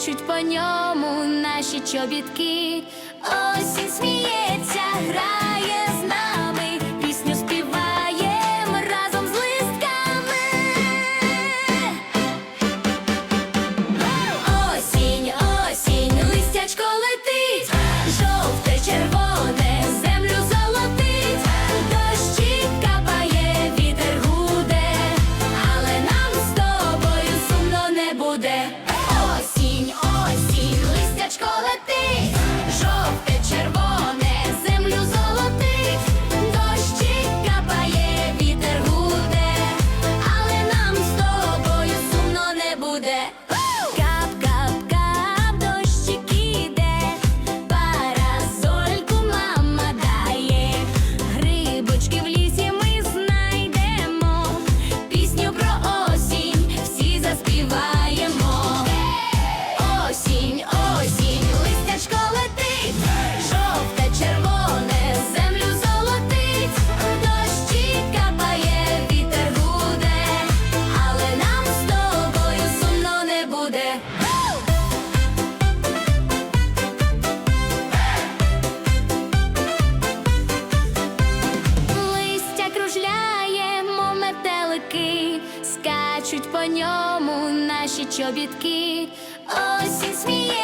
скачуть по ньому наші чобітки, осінь сміється. буде. Листя кружляємо метелики, скачуть по ньому наші чобітки. Осінь сміє.